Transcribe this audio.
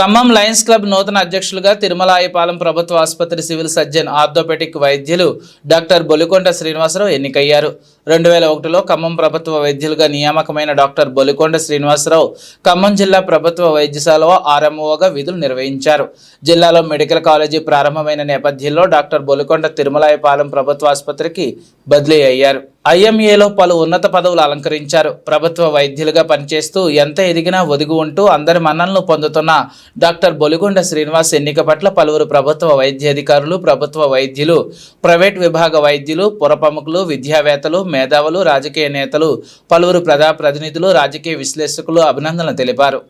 Khammam Lions club నూతన అధ్యక్షులుగా తిరుమలాయపాలెం ప్రభుత్వ ఆసుపత్రి సివిల్ సర్జన్ ఆర్థోపెటిక్ వైద్యులు డాక్టర్ బొలికొండ శ్రీనివాసరావు ఎన్నికయ్యారు. రెండు వేల ఒకటిలో ఖమ్మం ప్రభుత్వ వైద్యులుగా నియామకమైన డాక్టర్ బొలికొండ శ్రీనివాసరావు ఖమ్మం జిల్లా ప్రభుత్వ వైద్యశాలలో ఆర్ఎంఓగా విధులు నిర్వహించారు. జిల్లాలో మెడికల్ కాలేజీ ప్రారంభమైన నేపథ్యంలో డాక్టర్ బొలికొండ తిరుమలాయపాలెం ప్రభుత్వ ఆసుపత్రికి బదిలీ అయ్యారు. ఐఎంఏలో పలు ఉన్నత పదవులు అలంకరించారు. ప్రభుత్వ వైద్యులుగా పనిచేస్తూ ఎంత ఎదిగినా ఒదిగి ఉంటూ అందరి మన్నలను పొందుతున్న డాక్టర్ బొలిగొండ శ్రీనివాస్ ఎన్నిక పట్ల పలువురు ప్రభుత్వ వైద్యాధికారులు ప్రభుత్వ వైద్యులు ప్రైవేట్ విభాగ వైద్యులు పురప్రముఖులు విద్యావేత్తలు మేధావులు రాజకీయ నేతలు పలువురు ప్రజాప్రతినిధులు రాజకీయ విశ్లేషకులు అభినందనలు తెలిపారు.